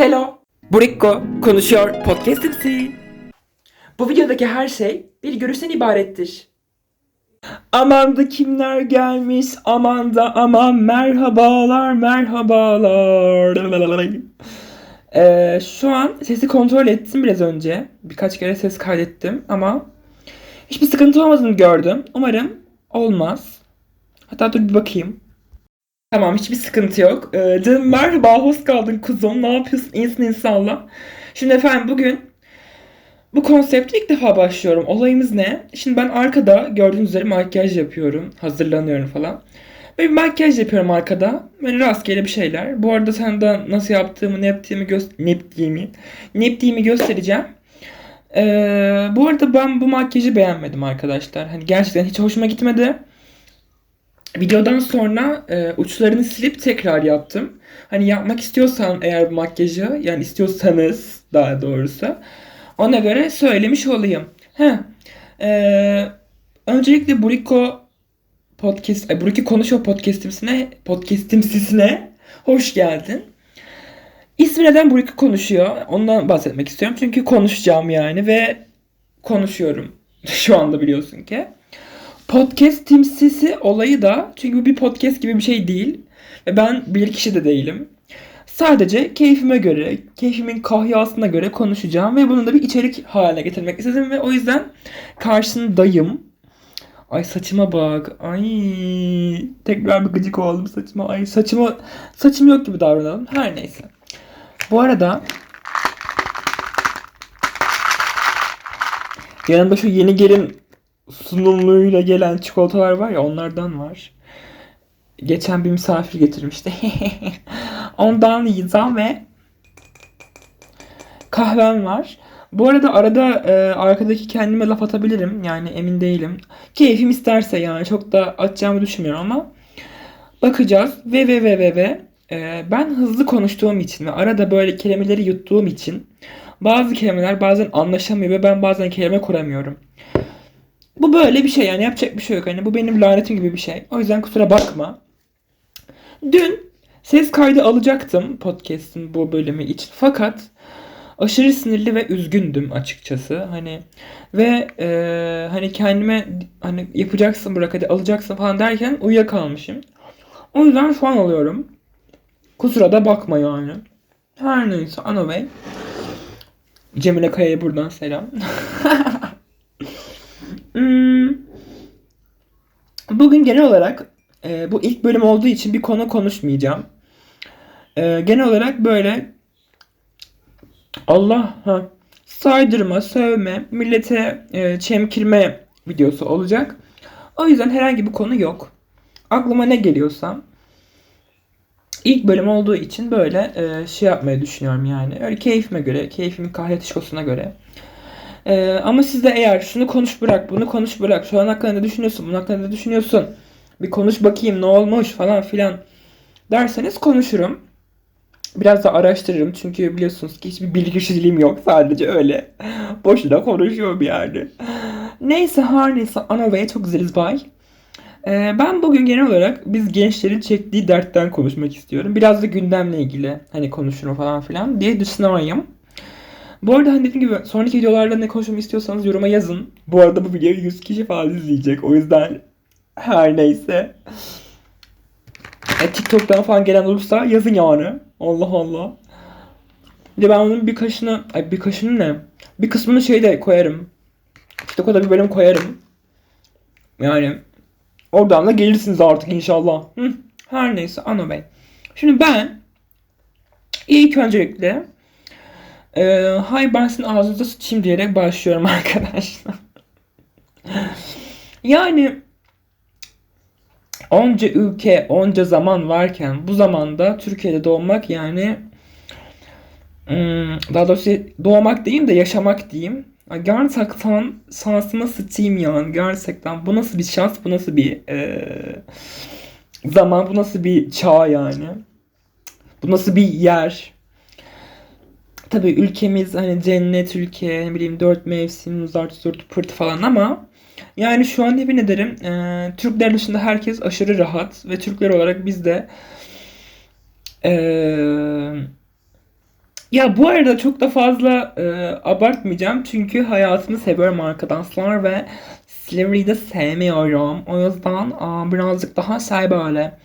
Selo, Burikko konuşuyor podcastimsi. Bu videodaki her şey bir görüşten ibarettir. Aman da kimler gelmiş, aman da aman merhabalar, merhabalar. Ee, şu an sesi kontrol ettim biraz önce. Birkaç kere ses kaydettim ama hiçbir sıkıntı olmadığını gördüm. Umarım olmaz. Hatta dur bir bakayım. Tamam hiçbir sıkıntı yok. Ee, merhaba hoş geldin kuzum. Ne yapıyorsun? İyisin inşallah. Şimdi efendim bugün bu konsepte ilk defa başlıyorum. Olayımız ne? Şimdi ben arkada gördüğünüz üzere makyaj yapıyorum. Hazırlanıyorum falan. Böyle bir makyaj yapıyorum arkada. Böyle rastgele bir şeyler. Bu arada senden nasıl yaptığımı, ne yaptığımı, gö ne yaptığımı, ne yaptığımı göstereceğim. Ee, bu arada ben bu makyajı beğenmedim arkadaşlar. Hani gerçekten hiç hoşuma gitmedi. Videodan sonra e, uçlarını silip tekrar yaptım. Hani yapmak istiyorsan eğer makyajı yani istiyorsanız daha doğrusu ona göre söylemiş olayım. Heh. E, öncelikle Buriko podcast, ay, Buriki konuşuyor podcastimsine, podcastimsisine hoş geldin. İsmi neden Buriki konuşuyor? Ondan bahsetmek istiyorum. Çünkü konuşacağım yani ve konuşuyorum. Şu anda biliyorsun ki. Podcast timsisi olayı da çünkü bu bir podcast gibi bir şey değil. Ve ben bir kişi de değilim. Sadece keyfime göre, keyfimin kahyasına göre konuşacağım ve bunu da bir içerik haline getirmek istedim ve o yüzden karşındayım. Ay saçıma bak. Ay tekrar bir gıcık oldum saçıma. Ay saçıma saçım yok gibi davranalım. Her neyse. Bu arada yanımda şu yeni gelin sunumluyla gelen çikolatalar var ya onlardan var. Geçen bir misafir getirmişti. Ondan yiyeceğim ve kahvem var. Bu arada arada e, arkadaki kendime laf atabilirim. Yani emin değilim. Keyfim isterse yani çok da atacağımı düşünmüyorum ama bakacağız. Ve ve ve ve ve e, ben hızlı konuştuğum için ve arada böyle kelimeleri yuttuğum için bazı kelimeler bazen anlaşamıyor ve ben bazen kelime kuramıyorum. Bu böyle bir şey yani yapacak bir şey yok. Hani bu benim lanetim gibi bir şey. O yüzden kusura bakma. Dün ses kaydı alacaktım podcast'in bu bölümü için. Fakat aşırı sinirli ve üzgündüm açıkçası. Hani ve e, hani kendime hani yapacaksın bırak hadi alacaksın falan derken uyuyakalmışım. O yüzden şu an alıyorum. Kusura da bakma yani. Her neyse anyway. Cemile Kaya'ya buradan selam. Hmm. Bugün genel olarak e, bu ilk bölüm olduğu için bir konu konuşmayacağım. E, genel olarak böyle Allah ha, saydırma, sövme, millete e, çemkirme videosu olacak. O yüzden herhangi bir konu yok. Aklıma ne geliyorsa ilk bölüm olduğu için böyle şey yapmayı düşünüyorum yani. Öyle keyfime göre, keyfimin kahretişkosuna göre. Ee, ama siz de eğer şunu konuş bırak, bunu konuş bırak, şu an hakkında düşünüyorsun, bunun hakkında düşünüyorsun, bir konuş bakayım ne olmuş falan filan derseniz konuşurum. Biraz da araştırırım çünkü biliyorsunuz ki hiçbir bilgi yok sadece öyle. Boşuna konuşuyorum yani. Neyse her neyse Anava'ya çok güzeliz bay. Ee, ben bugün genel olarak biz gençlerin çektiği dertten konuşmak istiyorum. Biraz da gündemle ilgili hani konuşurum falan filan diye düşünüyorum. Bu arada hani dediğim gibi sonraki videolarda ne konuşmamı istiyorsanız yoruma yazın. Bu arada bu videoyu 100 kişi falan izleyecek. O yüzden her neyse. E, TikTok'tan falan gelen olursa yazın yani. Allah Allah. Bir de ben onun birkaçını, ay birkaçını ne? Bir kısmını şey de koyarım. TikTok'a da bir bölüm koyarım. Yani oradan da gelirsiniz artık inşallah. Hı. Her neyse Ano Bey. Şimdi ben ilk öncelikle ee, hay ben sizin ağzınıza sıçayım diyerek başlıyorum arkadaşlar. yani onca ülke, onca zaman varken bu zamanda Türkiye'de doğmak yani hmm, daha doğrusu doğmak diyeyim de yaşamak diyeyim. Gerçekten şansıma sıçayım yani gerçekten. Bu nasıl bir şans, bu nasıl bir e, zaman, bu nasıl bir çağ yani. Bu nasıl bir yer. Tabii ülkemiz hani cennet ülke, ne bileyim dört mevsim, zart zurt pırt falan ama yani şu an yemin ederim e, Türkler dışında herkes aşırı rahat ve Türkler olarak biz de e, Ya bu arada çok da fazla e, abartmayacağım çünkü hayatımı seviyorum arkadaşlar ve Silivri'yi de sevmiyorum. O yüzden aa, birazcık daha şey böyle e,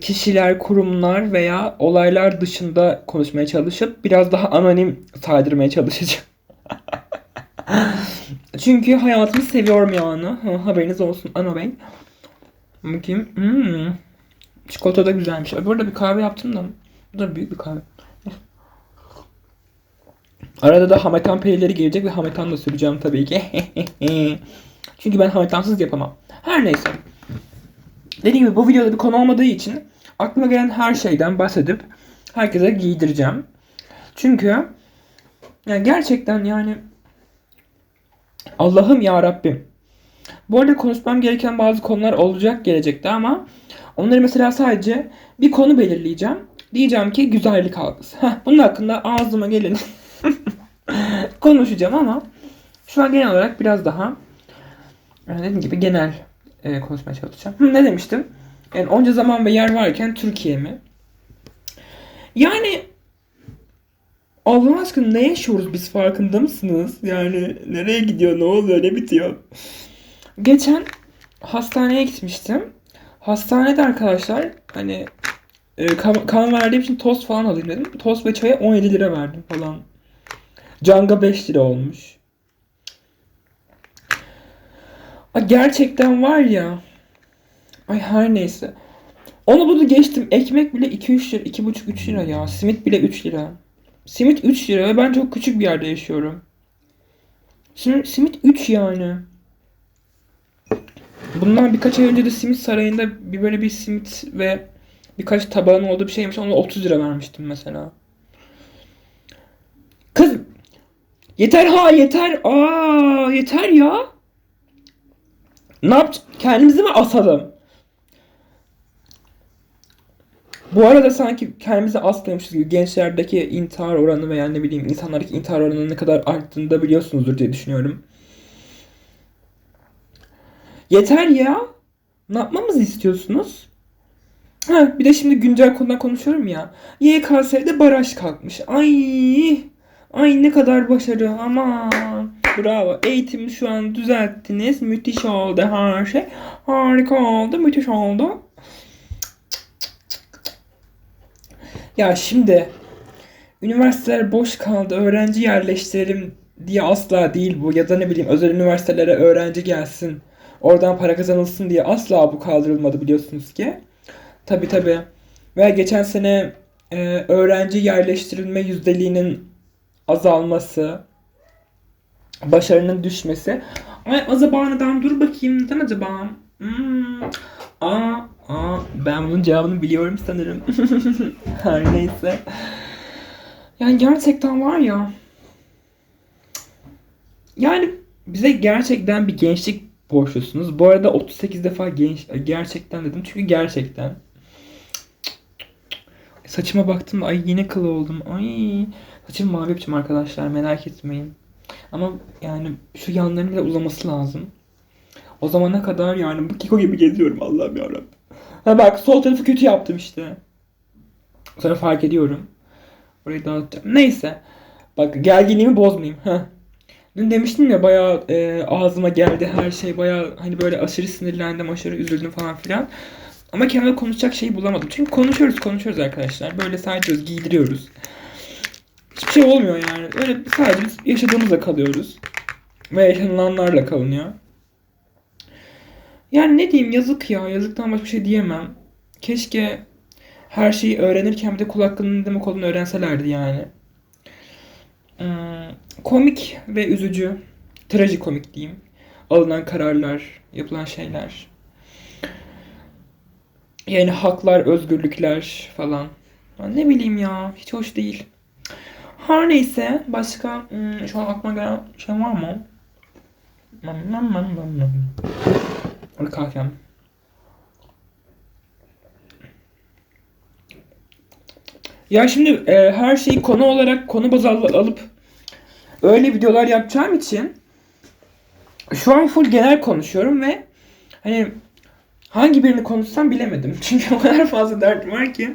kişiler, kurumlar veya olaylar dışında konuşmaya çalışıp biraz daha anonim saydırmaya çalışacağım. Çünkü hayatımı seviyorum yani. Ha, haberiniz olsun Ana Bey. Bakayım. Hmm. Çikolata da güzelmiş. De bir kahve yaptım da. Bu da büyük bir kahve. Arada da hametan peynirleri gelecek ve hametan da süreceğim tabii ki. Çünkü ben hametansız yapamam. Her neyse. Dediğim gibi bu videoda bir konu olmadığı için aklıma gelen her şeyden bahsedip herkese giydireceğim. Çünkü yani gerçekten yani Allah'ım ya Rabbim. Bu arada konuşmam gereken bazı konular olacak gelecekte ama onları mesela sadece bir konu belirleyeceğim. Diyeceğim ki güzellik algısı. Heh, bunun hakkında ağzıma gelin konuşacağım ama şu an genel olarak biraz daha dediğim gibi genel e, konuşmaya çalışacağım. Hı, ne demiştim? Yani onca zaman ve yer varken Türkiye mi? Yani Allah aşkına ne yaşıyoruz biz farkında mısınız? Yani nereye gidiyor, ne oluyor, ne bitiyor? Geçen hastaneye gitmiştim. Hastanede arkadaşlar hani e, kan, kan verdiğim için tost falan alayım dedim. Tost ve çaya 17 lira verdim falan. Canga 5 lira olmuş. Ay gerçekten var ya. Ay her neyse. Onu bunu geçtim. Ekmek bile 2-3 lira, 2,5-3 lira ya. Simit bile 3 lira. Simit 3 lira ve ben çok küçük bir yerde yaşıyorum. Şimdi simit 3 yani. Bundan birkaç ay önce de simit sarayında bir böyle bir simit ve birkaç tabağın olduğu bir şeymiş. Ona 30 lira vermiştim mesela. Kız yeter ha yeter. Aa yeter ya. Ne yap? Kendimizi mi asalım? Bu arada sanki kendimizi aslıyormuşuz gibi gençlerdeki intihar oranı veya ne bileyim insanlardaki intihar oranının ne kadar arttığını da biliyorsunuzdur diye düşünüyorum. Yeter ya. Ne yapmamızı istiyorsunuz? Ha, bir de şimdi güncel konudan konuşuyorum ya. YKS'de baraj kalkmış. Ay, ay ne kadar başarı. Aman. Bravo. Eğitimi şu an düzelttiniz. Müthiş oldu her şey. Harika oldu. Müthiş oldu. Ya şimdi üniversiteler boş kaldı. Öğrenci yerleştirelim diye asla değil bu. Ya da ne bileyim özel üniversitelere öğrenci gelsin. Oradan para kazanılsın diye asla bu kaldırılmadı biliyorsunuz ki. Tabi tabi. Ve geçen sene e, öğrenci yerleştirilme yüzdeliğinin azalması, başarının düşmesi. Ay acaba neden? Dur bakayım neden acaba? Hmm. Aa, aa, ben bunun cevabını biliyorum sanırım. Her neyse. Yani gerçekten var ya. Yani bize gerçekten bir gençlik borçlusunuz. Bu arada 38 defa genç gerçekten dedim çünkü gerçekten. Saçıma baktım ay yine kıl oldum. Ay saçım mavi yapacağım arkadaşlar merak etmeyin. Ama yani şu yanların bile uzaması lazım. O zamana kadar yani bu kiko gibi geziyorum Allah'ım yarabbim. Ha bak sol tarafı kötü yaptım işte. Sonra fark ediyorum. Orayı dağıtacağım. Neyse. Bak gerginliğimi bozmayayım. Heh. Dün demiştim ya bayağı e, ağzıma geldi her şey bayağı hani böyle aşırı sinirlendim aşırı üzüldüm falan filan. Ama kendime konuşacak şeyi bulamadım. Çünkü konuşuyoruz konuşuyoruz arkadaşlar. Böyle saydırıyoruz giydiriyoruz. Hiçbir şey olmuyor yani. Öyle sadece biz yaşadığımızla kalıyoruz. Ve yaşanılanlarla kalınıyor. Yani ne diyeyim yazık ya. Yazıktan başka bir şey diyemem. Keşke her şeyi öğrenirken bir de kul hakkının demek olduğunu öğrenselerdi yani. Hmm, komik ve üzücü. Trajikomik diyeyim. Alınan kararlar, yapılan şeyler. Yani haklar, özgürlükler falan. Ne bileyim ya. Hiç hoş değil. Her neyse. Başka hmm, şu an aklıma gelen şey var mı? Hadi kalkalım. Ya şimdi e, her şeyi konu olarak konu baz al- alıp öyle videolar yapacağım için şu an full genel konuşuyorum ve hani hangi birini konuşsam bilemedim. Çünkü o kadar fazla derdim var ki.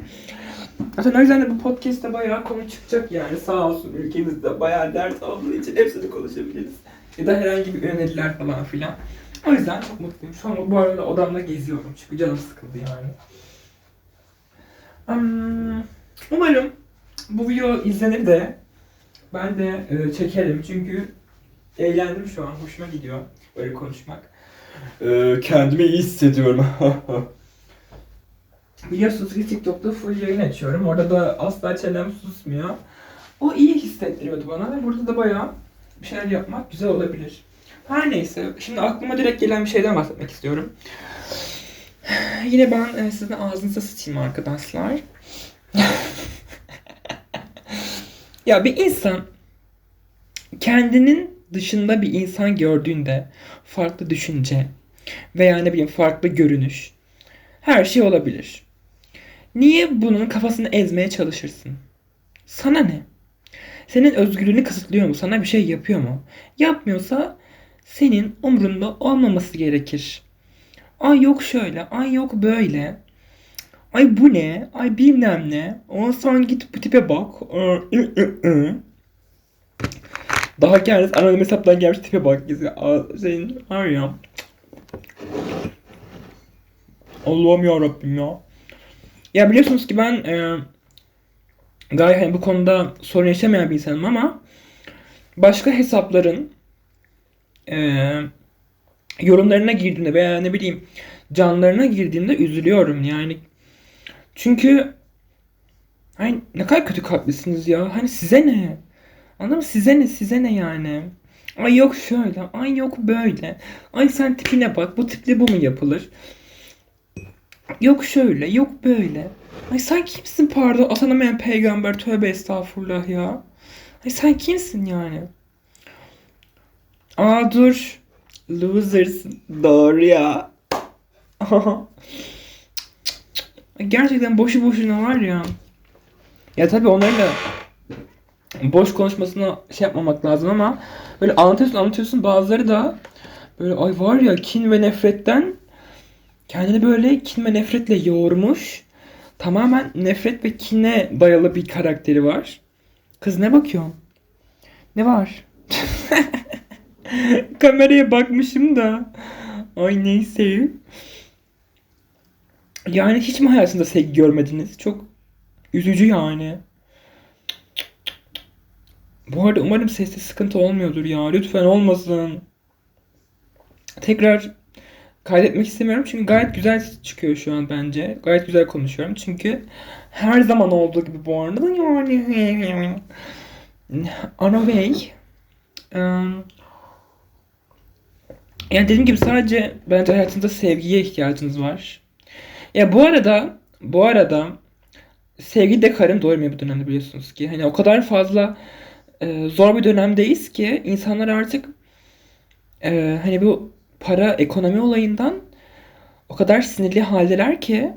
Zaten o yüzden de bu podcast'te bayağı konu çıkacak yani. Sağ olsun ülkemizde bayağı dert olduğu için hepsini konuşabiliriz. Ya da herhangi bir öneriler falan filan. O yüzden çok mutluyum. Şu an bu arada odamda geziyorum. Çünkü canım sıkıldı yani. Hmm, umarım bu video izlenir de ben de e, çekerim. Çünkü eğlendim şu an. Hoşuma gidiyor böyle konuşmak. E, kendimi iyi hissediyorum. Biliyorsunuz ki TikTok'ta full yayın açıyorum. Orada da asla çenem susmuyor. O iyi hissettiriyordu bana ve burada da bayağı bir şeyler yapmak güzel olabilir. Her neyse, şimdi aklıma direkt gelen bir şeyden bahsetmek istiyorum. Yine ben e, sizin ağzınıza sıçayım arkadaşlar. ya bir insan kendinin dışında bir insan gördüğünde farklı düşünce veya ne bileyim farklı görünüş her şey olabilir. Niye bunun kafasını ezmeye çalışırsın? Sana ne? Senin özgürlüğünü kısıtlıyor mu? Sana bir şey yapıyor mu? Yapmıyorsa senin umrunda olmaması gerekir. Ay yok şöyle, ay yok böyle. Ay bu ne? Ay bilmem ne. O sen git bu tipe bak. Daha kendisi anonim hesaptan gelmiş tipe bak. Senin var ya. Allah'ım ya Rabbim ya. Ya biliyorsunuz ki ben e, gayet hani bu konuda sorun yaşamayan bir insanım ama başka hesapların e, yorumlarına girdiğimde veya ne bileyim canlarına girdiğimde üzülüyorum yani. Çünkü hani ne kadar kötü kalplisiniz ya. Hani size ne? Anladın mı? Size ne? Size ne yani? Ay yok şöyle, ay yok böyle. Ay sen tipine bak, bu tiple bu mu yapılır? Yok şöyle, yok böyle. Ay sen kimsin pardon? Atanamayan peygamber tövbe estağfurullah ya. Ay sen kimsin yani? Aa dur. Losers. Doğru ya. Gerçekten boşu boşuna var ya. Ya tabii onlarla boş konuşmasına şey yapmamak lazım ama böyle anlatıyorsun anlatıyorsun bazıları da böyle ay var ya kin ve nefretten kendini böyle kin ve nefretle yoğurmuş. Tamamen nefret ve kine dayalı bir karakteri var. Kız ne bakıyorsun? Ne var? Kameraya bakmışım da. Ay neyse. Yani hiç mi hayatınızda sevgi görmediniz? Çok üzücü yani. Bu arada umarım seste sıkıntı olmuyordur ya. Lütfen olmasın. Tekrar kaydetmek istemiyorum çünkü gayet güzel çıkıyor şu an bence. Gayet güzel konuşuyorum çünkü her zaman olduğu gibi bu arada yani anyway um, yani dediğim gibi sadece bence hayatınızda sevgiye ihtiyacınız var. Ya bu arada bu arada sevgi de karın doyurmuyor bu dönemde biliyorsunuz ki. Hani o kadar fazla e, zor bir dönemdeyiz ki insanlar artık e, hani bu para ekonomi olayından o kadar sinirli haldeler ki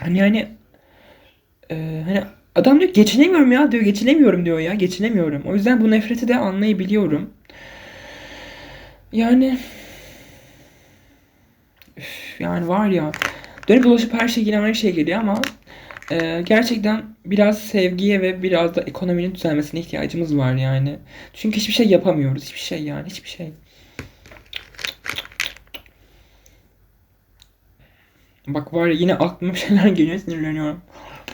hani yani e, hani adam diyor geçinemiyorum ya diyor geçinemiyorum diyor ya geçinemiyorum. O yüzden bu nefreti de anlayabiliyorum. Yani üf, yani var ya dönüp dolaşıp her şey yine aynı şey geliyor ama e, gerçekten biraz sevgiye ve biraz da ekonominin düzelmesine ihtiyacımız var yani. Çünkü hiçbir şey yapamıyoruz. Hiçbir şey yani hiçbir şey. Bak var ya yine aklıma şeyler geliyor sinirleniyorum.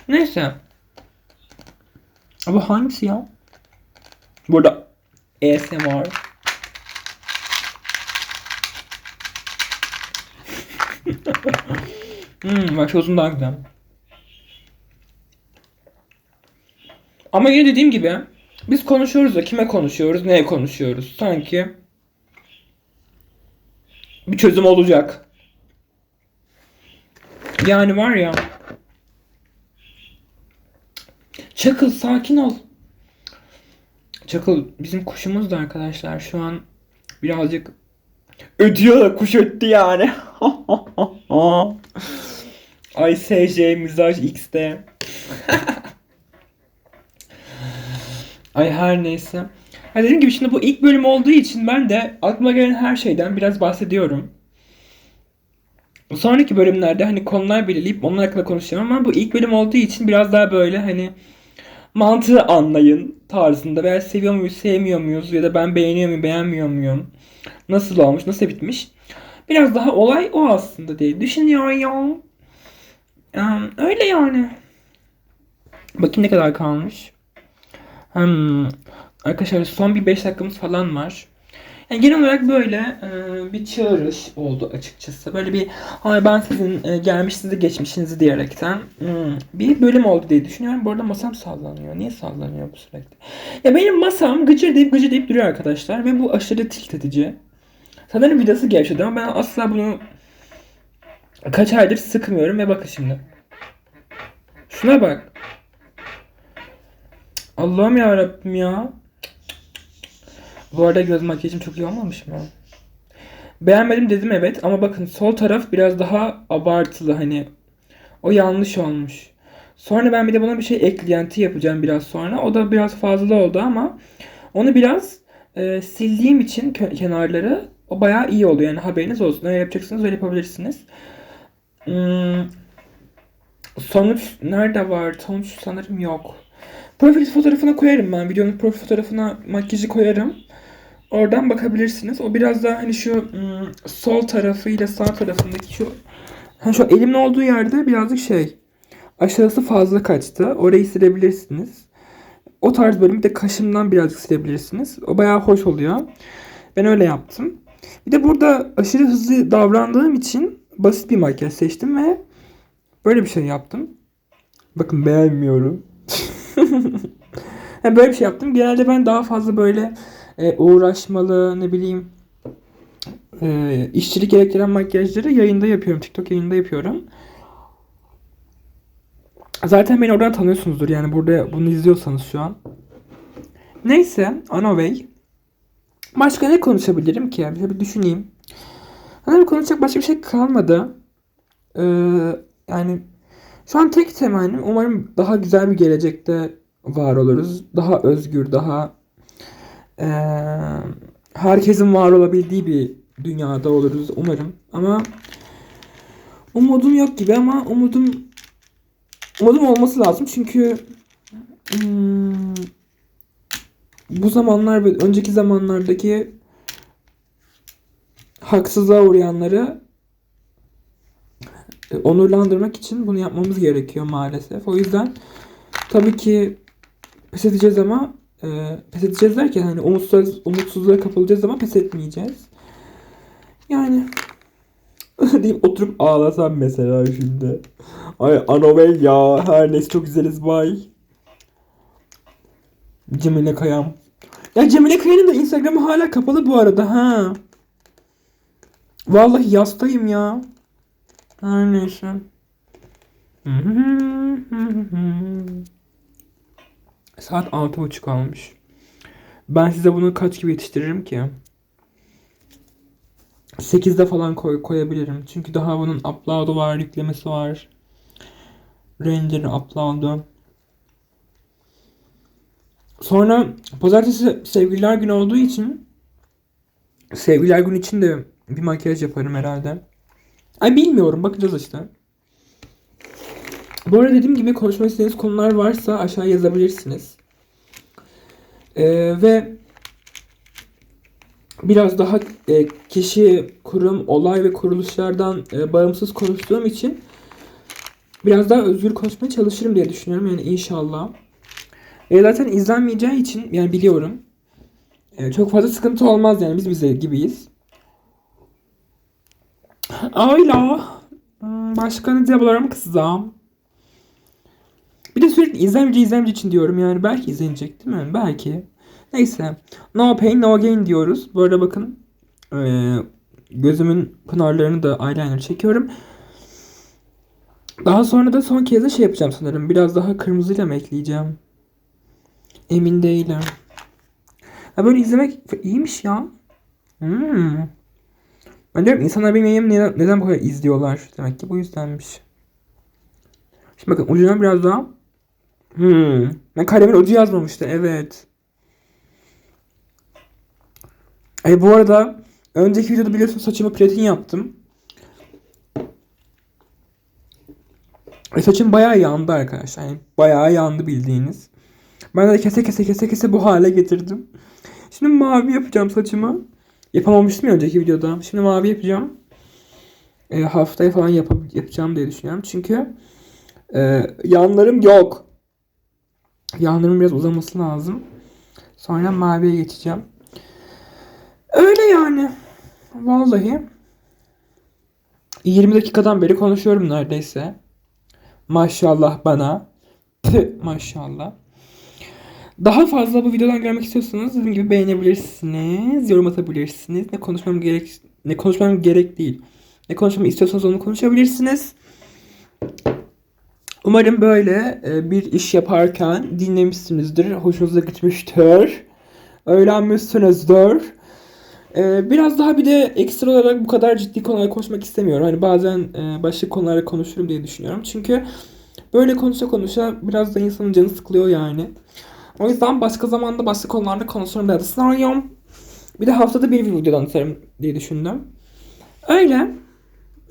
Neyse. Bu hangisi ya? Burada ASMR. hmm, bak şu daha güzel. Ama yine dediğim gibi biz konuşuyoruz da kime konuşuyoruz, neye konuşuyoruz? Sanki bir çözüm olacak. Yani var ya. Çakıl sakin ol. Çakıl bizim kuşumuz da arkadaşlar şu an birazcık ödüyor da kuş öttü yani. Ay SJ Mizaj X'de. Ay her neyse. Ha dediğim gibi şimdi bu ilk bölüm olduğu için ben de aklıma gelen her şeyden biraz bahsediyorum. Sonraki bölümlerde hani konular belirleyip onlar hakkında konuşacağım ama bu ilk bölüm olduğu için biraz daha böyle hani mantığı anlayın tarzında. Veya seviyor muyuz sevmiyor muyuz ya da ben beğeniyor muyum beğenmiyor muyum? Nasıl olmuş nasıl bitmiş? Biraz daha olay o aslında diye düşünüyorum. Em, öyle yani. Bakayım ne kadar kalmış. Hmm. Arkadaşlar son bir 5 dakikamız falan var. Yani genel olarak böyle e, bir çağrış oldu açıkçası. Böyle bir ay ben sizin e, gelmişinizi geçmişinizi diyerekten hmm, bir bölüm oldu diye düşünüyorum. Bu arada masam sallanıyor. Niye sallanıyor bu sürekli? Ya benim masam gıcır deyip gıcır deyip duruyor arkadaşlar. Ve bu aşırı tilt edici. Sanırım vidası gevşedi ama ben asla bunu kaç aydır sıkmıyorum ve bakın şimdi. Şuna bak. Allah'ım ya Rabbim ya. Bu arada göz makyajım çok iyi olmamış mı? Beğenmedim dedim evet ama bakın sol taraf biraz daha abartılı hani. O yanlış olmuş. Sonra ben bir de buna bir şey eklenti yapacağım biraz sonra. O da biraz fazla oldu ama onu biraz e, sildiğim için kenarları o bayağı iyi oluyor. Yani haberiniz olsun. Öyle yapacaksınız öyle yapabilirsiniz. Hmm, sonuç nerede var? Sonuç sanırım yok. Profil fotoğrafına koyarım ben. Videonun profil fotoğrafına makyajı koyarım. Oradan bakabilirsiniz. O biraz daha hani şu ım, sol tarafıyla sağ tarafındaki şu hani şu elimin olduğu yerde birazcık şey aşağısı fazla kaçtı. Orayı silebilirsiniz. O tarz bölümü de kaşımdan birazcık silebilirsiniz. O bayağı hoş oluyor. Ben öyle yaptım. Bir de burada aşırı hızlı davrandığım için basit bir makyaj seçtim ve böyle bir şey yaptım. Bakın beğenmiyorum. Yani böyle bir şey yaptım. Genelde ben daha fazla böyle e, uğraşmalı ne bileyim e, işçilik gerektiren makyajları yayında yapıyorum. TikTok yayında yapıyorum. Zaten beni oradan tanıyorsunuzdur yani burada bunu izliyorsanız şu an. Neyse Anoway. Başka ne konuşabilirim ki? Şöyle bir düşüneyim. Hani konuşacak başka bir şey kalmadı. Ee, yani şu an tek temennim umarım daha güzel bir gelecekte var oluruz. Daha özgür, daha eee, herkesin var olabildiği bir dünyada oluruz umarım. Ama umudum yok gibi ama umudum umudum olması lazım çünkü hmm, bu zamanlar ve önceki zamanlardaki haksızlığa uğrayanları e, onurlandırmak için bunu yapmamız gerekiyor maalesef. O yüzden tabii ki pes edeceğiz ama e, pes edeceğiz derken hani umutsuz, umutsuzluğa kapılacağız ama pes etmeyeceğiz. Yani deyip oturup ağlasam mesela şimdi. Ay Anovel ya her neyse çok güzeliz bay. Cemile Kayam. Ya Cemile Kaya'nın da Instagram'ı hala kapalı bu arada ha. Vallahi yastayım ya. Her neyse. Saat altı buçuk olmuş. Ben size bunu kaç gibi yetiştiririm ki? 8'de falan koy, koyabilirim. Çünkü daha bunun upload'u var, yüklemesi var. Render'ı upload'u. Sonra pazartesi sevgililer günü olduğu için sevgililer günü için de bir makyaj yaparım herhalde. Ay bilmiyorum bakacağız işte. Bu arada dediğim gibi konuşmak istediğiniz konular varsa aşağı yazabilirsiniz. Ee, ve biraz daha e, kişi, kurum, olay ve kuruluşlardan e, bağımsız konuştuğum için biraz daha özgür konuşmaya çalışırım diye düşünüyorum yani inşallah. E, zaten izlenmeyeceği için yani biliyorum. E, çok fazla sıkıntı olmaz yani biz bize gibiyiz. Ayla. Hmm, Başka ne diyebilirim kızım? İzlemci izlemci için diyorum yani. Belki izlenecek değil mi? Belki. Neyse. No pain no gain diyoruz. Bu arada bakın. Ee, gözümün pınarlarını da eyeliner çekiyorum. Daha sonra da son kez de şey yapacağım sanırım. Biraz daha kırmızıyla mı ekleyeceğim? Emin değilim. Ha böyle izlemek iyiymiş ya. Hmm. Ben diyorum insanlar benim yayınımı neden, neden bu kadar izliyorlar? Demek ki bu yüzdenmiş. Şimdi bakın ucuna biraz daha. Hmm. Ben kalemin ucu yazmamıştı. Evet. E bu arada önceki videoda biliyorsun saçımı platin yaptım. E, saçım bayağı yandı arkadaşlar. Yani bayağı yandı bildiğiniz. Ben de kese kese kese kese bu hale getirdim. Şimdi mavi yapacağım saçımı. Yapamamıştım ya önceki videoda. Şimdi mavi yapacağım. E, haftaya falan yap yapacağım diye düşünüyorum. Çünkü e, yanlarım yok. Yanlarım biraz uzaması lazım. Sonra maviye geçeceğim. Öyle yani. Vallahi. 20 dakikadan beri konuşuyorum neredeyse. Maşallah bana. Tüh, maşallah. Daha fazla bu videodan görmek istiyorsanız dediğim gibi beğenebilirsiniz, yorum atabilirsiniz. Ne konuşmam gerek ne konuşmam gerek değil. Ne konuşmamı istiyorsanız onu konuşabilirsiniz. Umarım böyle e, bir iş yaparken dinlemişsinizdir, hoşunuza gitmiştir, öğrenmişsinizdir. E, biraz daha bir de ekstra olarak bu kadar ciddi konulara konuşmak istemiyorum. Hani bazen e, başka konularda konuşurum diye düşünüyorum. Çünkü böyle konuşa konuşa biraz da insanın canı sıkılıyor yani. O yüzden başka zamanda başka konularda konuşurum diye düşünüyorum. Bir de haftada bir videodan atarım diye düşündüm. Öyle.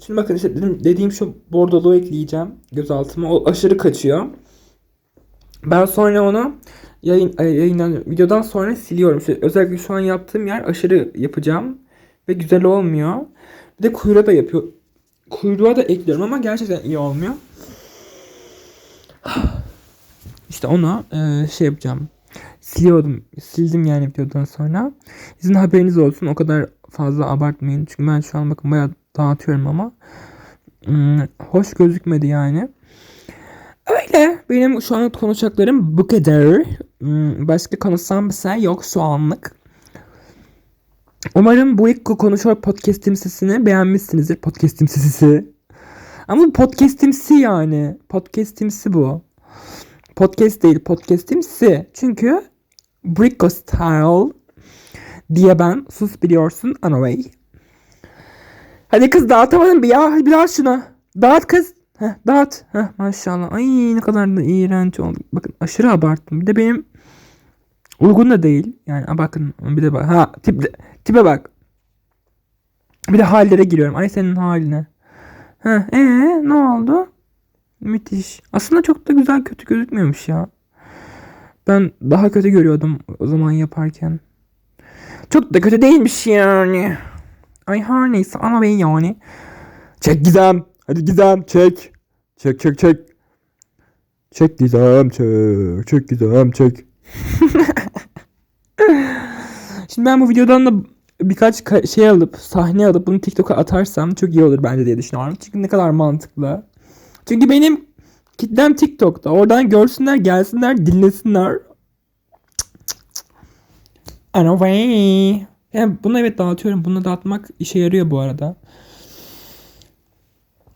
Şimdi bakın işte dedim, dediğim şu bordoluğu ekleyeceğim gözaltıma. O aşırı kaçıyor. Ben sonra onu yayın, ay, yayından videodan sonra siliyorum. İşte özellikle şu an yaptığım yer aşırı yapacağım. Ve güzel olmuyor. Bir de kuyruğa da yapıyor. Kuyruğa da ekliyorum ama gerçekten iyi olmuyor. İşte onu e, şey yapacağım. Siliyordum. Sildim yani videodan sonra. Sizin haberiniz olsun. O kadar fazla abartmayın. Çünkü ben şu an bakın bayağı dağıtıyorum ama. Hmm, hoş gözükmedi yani. Öyle. Benim şu an konuşacaklarım bu kadar. Hmm, başka konuşsam bir şey yok şu anlık. Umarım bu ilk konuşuyor podcast'imsisini beğenmişsinizdir. Podcast'imsisi. Ama bu podcast'imsi yani. Podcast'imsi bu. Podcast değil podcast'imsi. Çünkü Brico Style diye ben sus biliyorsun anyway. Hadi kız dağıtamadın bir ya. Bir dağıt şunu. Dağıt kız. Heh, dağıt. Heh, maşallah. Ay ne kadar da iğrenç oldu. Bakın aşırı abarttım. Bir de benim uygun da değil. Yani ha, bakın bir de bak. Ha tip, tipe bak. Bir de hallere giriyorum. Ay senin haline. Heh, ee, ne oldu? Müthiş. Aslında çok da güzel kötü gözükmüyormuş ya. Ben daha kötü görüyordum o zaman yaparken. Çok da kötü değilmiş yani. Ay her neyse ama ben yani. Çek Gizem. Hadi Gizem çek. Çek çek çek. Çek Gizem çek. Çek Gizem çek. Şimdi ben bu videodan da birkaç ka- şey alıp sahne alıp bunu TikTok'a atarsam çok iyi olur bence diye düşünüyorum. Çünkü ne kadar mantıklı. Çünkü benim kitlem TikTok'ta. Oradan görsünler, gelsinler, dinlesinler. Anyway. Yani bunu evet dağıtıyorum. Bunu dağıtmak işe yarıyor bu arada.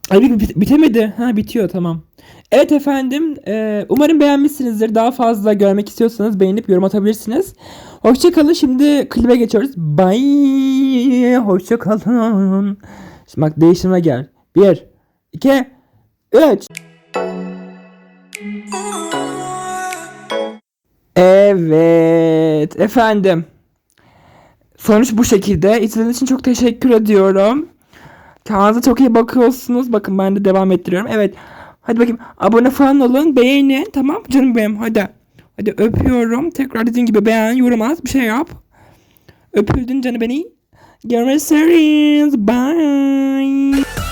Ay bit- bitemedi. Ha bitiyor tamam. Evet efendim. e, umarım beğenmişsinizdir. Daha fazla görmek istiyorsanız beğenip yorum atabilirsiniz. Hoşçakalın. Şimdi klibe geçiyoruz. Bye. Hoşçakalın. Şimdi bak değiştirme gel. Bir, iki, üç. Evet efendim. Sonuç bu şekilde. İzlediğiniz için çok teşekkür ediyorum. Kendinize çok iyi bakıyorsunuz. Bakın ben de devam ettiriyorum. Evet. Hadi bakayım abone falan olun. Beğenin. Tamam canım benim. Hadi. Hadi öpüyorum. Tekrar dediğim gibi beğen, yorum at. Bir şey yap. Öpüldün canı beni. Görüşürüz. Bye.